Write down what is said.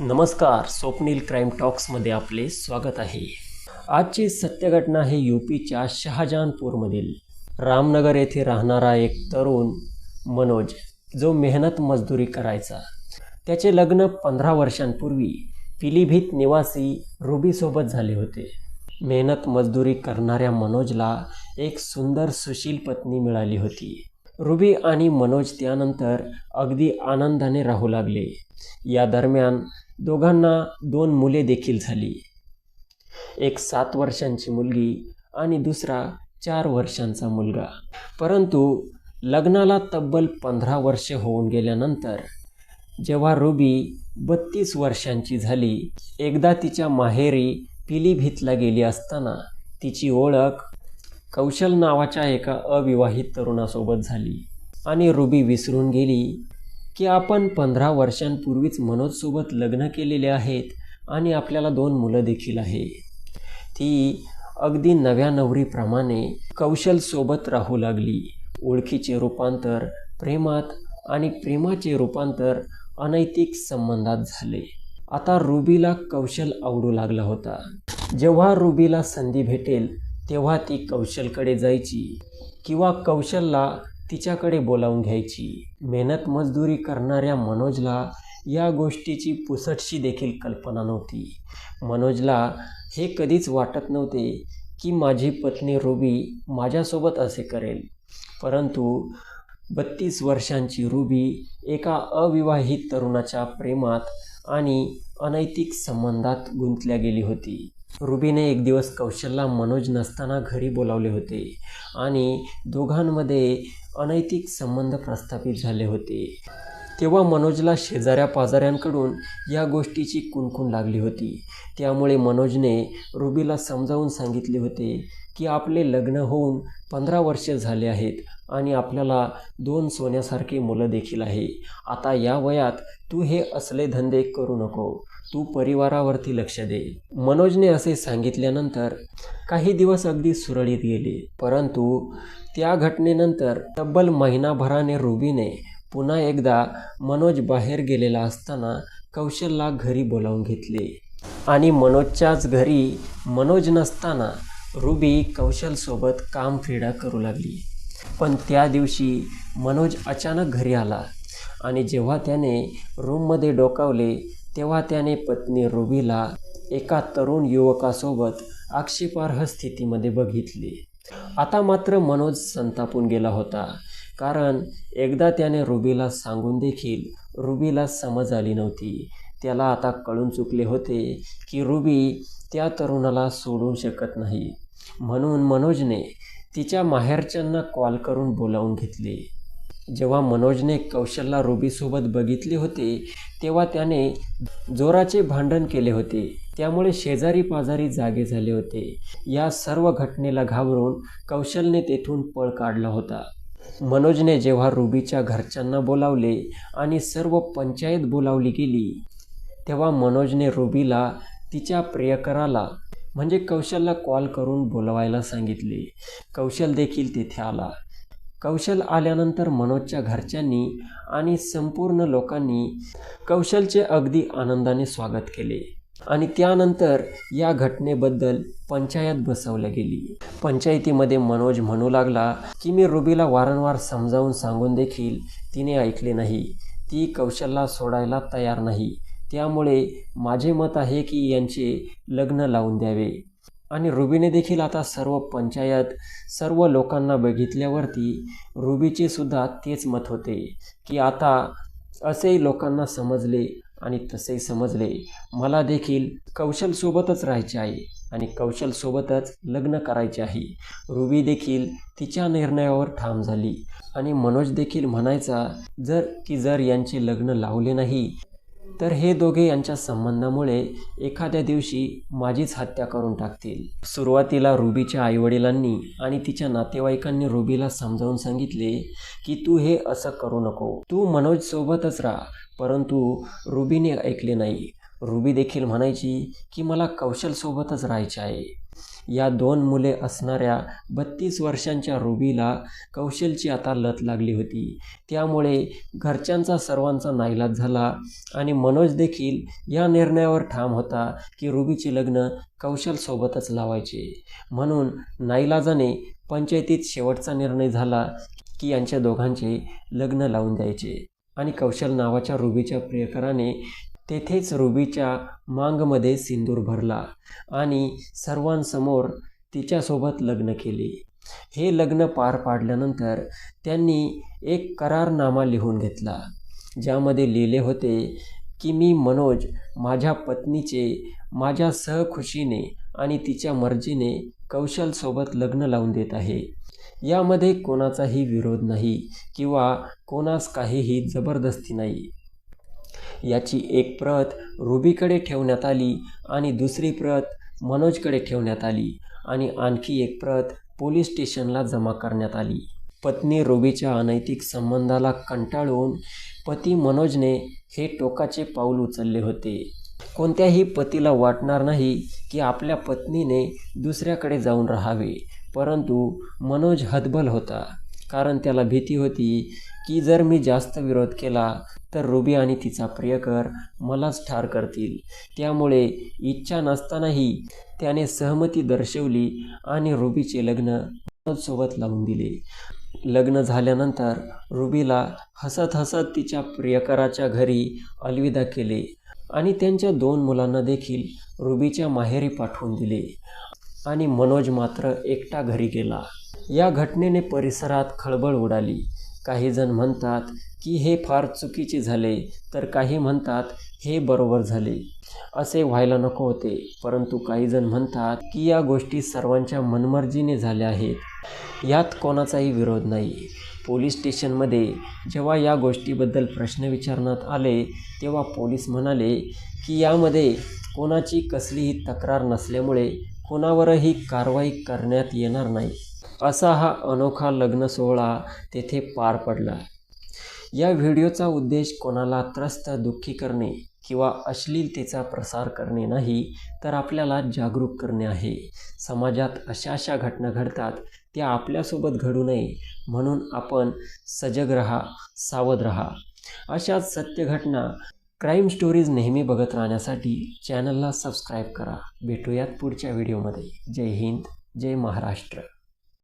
नमस्कार स्वप्नील क्राईम टॉक्समध्ये आपले स्वागत आहे. आजची सत्यघटना आहे यूपीच्या शहाजहानपूरमधील रामनगर येथे राहणारा एक तरुण मनोज जो मेहनत मजदुरी करायचा. त्याचे लग्न पंधरा वर्षांपूर्वी पिलीभीत निवासी रुबीसोबत झाले होते. मेहनत मजदुरी करणाऱ्या मनोजला एक सुंदर सुशील पत्नी मिळाली होती. रुबी आणि मनोज त्यानंतर अगदी आनंदाने राहू लागले. या दरम्यान दोघांना दोन मुले देखील झाली. एक सात वर्षांची मुलगी आणि दुसरा चार वर्षांचा मुलगा. परंतु लग्नाला तब्बल पंधरा वर्षे होऊन गेल्यानंतर जेव्हा रुबी बत्तीस वर्षांची झाली एकदा तिच्या माहेरी पिलीभीतला गेली असताना तिची ओळख कौशल नावाच्या एका अविवाहित तरुणासोबत झाली आणि रुबी विसरून गेली. की आपण पंधरा वर्षांपूर्वीच मनोजसोबत लग्न केलेले आहेत आणि आपल्याला दोन मुलं देखील आहे ती अगदी नव्या नवरीप्रमाणे कौशलसोबत राहू लागली. ओळखीचे रूपांतर प्रेमात आणि प्रेमाचे रूपांतर अनैतिक संबंधात झाले. आता रुबीला कौशल आवडू लागला होता. जेव्हा रुबीला संधी भेटेल तेव्हा ती कौशलकडे जायची किंवा कौशलला तिच्याकडे बोलावून घ्यायची. मेहनत मजदुरी करणाऱ्या मनोजला या गोष्टीची पुसटशी देखील कल्पना नव्हती. मनोजला हे कधीच वाटत नव्हते की माझी पत्नी रुबी माझ्यासोबत असे करेल. परंतु बत्तीस वर्षांची रुबी एका अविवाहित तरुणाच्या प्रेमात आणि अनैतिक संबंधात गुंतल्या गेली होती. रुबीने एक दिवस कौशलला मनोज नसताना घरी बोलावले होते आणि दोघांमध्ये अनैतिक संबंध प्रस्थापित झाले होते. तेव्हा मनोजला शेजाऱ्या पाजाऱ्यांकडून या गोष्टीची कुणकुण लागली होती. त्यामुळे मनोजने रुबीला समजावून सांगितले होते की आपले लग्न होऊन पंधरा वर्षे झाले आहेत आणि आपल्याला दोन सोन्यासारखी मुलं देखील आहे. आता या वयात तू हे असले धंदे करू नको. तू परिवारावरती लक्ष दे. मनोजने असे सांगितल्यानंतर काही दिवस अगदी सुरळीत गेले. परंतु त्या घटनेनंतर तब्बल महिनाभराने रुबीने पुन्हा एकदा मनोज बाहेर गेलेला असताना कौशलला घरी बोलावून घेतले. आणि मनोजच्याच घरी मनोज नसताना रुबी कौशलसोबत काम फेडा करू लागली. पण त्या दिवशी मनोज अचानक घरी आला आणि जेव्हा त्याने रूममध्ये डोकावले तेव्हा त्याने पत्नी रुबीला एका तरुण युवकासोबत आक्षेपार्ह स्थितीमध्ये बघितले. आता मात्र मनोज संतापून गेला होता. कारण एकदा त्याने रुबीला सांगून देखील रुबीला समज आली नव्हती. त्याला आता कळून चुकले होते की रुबी त्या तरुणाला सोडू शकत नाही. म्हणून मनोजने तिच्या माहेरच्यांना कॉल करून बोलावून घेतले. जेव्हा मनोजने कौशलला रुबीसोबत बघितले होते तेव्हा त्याने जोराचे भांडण केले होते. त्यामुळे शेजारी पाजारी जागे झाले होते. या सर्व घटनेला घाबरून कौशलने तेथून पळ काढला होता. मनोजने जेव्हा रुबीच्या घरच्यांना बोलावले आणि सर्व पंचायत बोलावली गेली तेव्हा मनोजने रुबीला तिच्या प्रियकराला म्हणजे कौशलला कॉल करून बोलवायला सांगितले. कौशल देखील तेथे आला. कौशल आल्यानंतर मनोजच्या घरच्यांनी आणि संपूर्ण लोकांनी कौशलचे अगदी आनंदाने स्वागत केले. आणि त्यानंतर या घटनेबद्दल पंचायत बसवल्या गेली. पंचायतीमध्ये मनोज म्हणू लागला की मी रुबीला वारंवार समजावून सांगून देखील तिने ऐकले नाही. ती कौशलला सोडायला तयार नाही. त्यामुळे माझे मत आहे की यांचे लग्न लावून द्यावे. आणि रुबीने देखील आता सर्व पंचायत सर्व लोकांना बघितल्यावरती रुबीचे सुद्धा तेच मत होते की आता असेही लोकांना समजले आणि तसेही समजले. मला देखील कौशलसोबतच राहायचे आहे आणि कौशलसोबतच लग्न करायचे आहे. रुबी देखील तिच्या निर्णयावर ठाम झाली. आणि मनोज देखील म्हणायचा जर की जर यांचे लग्न लावले नाही तर हे दोघे यांच्या संबंधामुळे एखाद्या दिवशी माझीच हत्या करून टाकतील. सुरुवातीला रुबीच्या आईवडिलांनी आणि तिच्या नातेवाईकांनी रुबीला समजावून सांगितले की तू हे असं करू नको. तू मनोज सोबतच राहा परंतु रुबीने ऐकले नाही. रुबी देखील म्हणायची की मला कौशलसोबतच राहायचे आहे. या दोन मुले असणाऱ्या बत्तीस वर्षांच्या रुबीला कौशलची आता लत लागली होती. त्यामुळे घरच्यांचा सर्वांचा नाईलाज झाला आणि मनोज देखील या निर्णयावर ठाम होता की रुबीचे लग्न कौशलसोबतच लावायचे. म्हणून नाईलाजाने पंचायतीत शेवटचा निर्णय झाला की यांच्या दोघांचे लग्न लावून द्यायचे आणि कौशल नावाच्या रुबीच्या प्रियकराने तेथेच रुबीच्या मांगमध्ये सिंदूर भरला आणि सर्वांसमोर तिच्यासोबत लग्न केले. हे लग्न पार पाडल्यानंतर त्यांनी एक करारनामा लिहून घेतला ज्यामध्ये लिहिले होते की मी मनोज माझ्या पत्नीचे माझ्या सहखुशीने आणि तिच्या मर्जीने कौशलसोबत लग्न लावून देत आहे. यामध्ये कोणाचाही विरोध नाही किंवा कोणास काहीही जबरदस्ती नाही. याची एक प्रत रुबीकडे ठेवण्यात आली आणि दुसरी प्रत मनोजकडे ठेवण्यात आली आणि आणखी एक प्रत पोलीस स्टेशनला जमा करण्यात आली. पत्नी रुबीच्या अनैतिक संबंधाला कंटाळून पती मनोजने हे टोकाचे पाऊल उचलले होते. कोणत्याही पतीला वाटणार नाही की आपल्या पत्नीने दुसऱ्याकडे जाऊन राहावे परंतु मनोज हतबल होता कारण त्याला भीती होती की जर मी जास्त विरोध केला तर रुबी आणि तिचा प्रियकर मलाच ठार करतील. त्यामुळे इच्छा नसतानाही त्याने सहमती दर्शवली आणि रुबीचे लग्न सोबत लावून दिले. लग्न झाल्यानंतर रुबीला हसत हसत तिच्या प्रियकराच्या घरी अलविदा केले आणि त्यांच्या दोन मुलांना देखील रुबीच्या माहेरी पाठवून दिले आणि मनोज मात्र एकटा घरी गेला. या घटनेने परिसरात खळबळ उडाली. काही जण म्हणतात की हे फार चुकीचे झाले तर काही म्हणतात हे बरोबर झाले. असे व्हायला नको होते. परंतु काही जण म्हणतात की या गोष्टी सर्वांच्या मनमर्जीने झाल्या आहेत. यात कोणाचाही विरोध नाही. पोलीस स्टेशनमध्ये जेव्हा या गोष्टीबद्दल प्रश्न विचारण्यात आले तेव्हा पोलीस म्हणाले की यामध्ये कोणाची कसलीही तक्रार नसल्यामुळे कोणावरही कारवाई करण्यात येणार नाही. असा हा अनोखा लग्न सोहळा तेथे पार पडला. या व्हिडिओचा उद्देश कोणाला त्रस्त दुःखी करणे किंवा अश्लीलतेचा प्रसार करणे नाही तर आपल्याला जागरूक करणे आहे. समाजात अशा अशा घटना घडतात त्या आपल्यासोबत घडू नये म्हणून आपण सजग रहा सावध रहा. अशाच सत्य घटना क्राईम स्टोरीज नेहमी बघत राहण्यासाठी चॅनलला सबस्क्राईब करा. भेटूयात पुढच्या व्हिडिओमध्ये. जय हिंद जय महाराष्ट्र.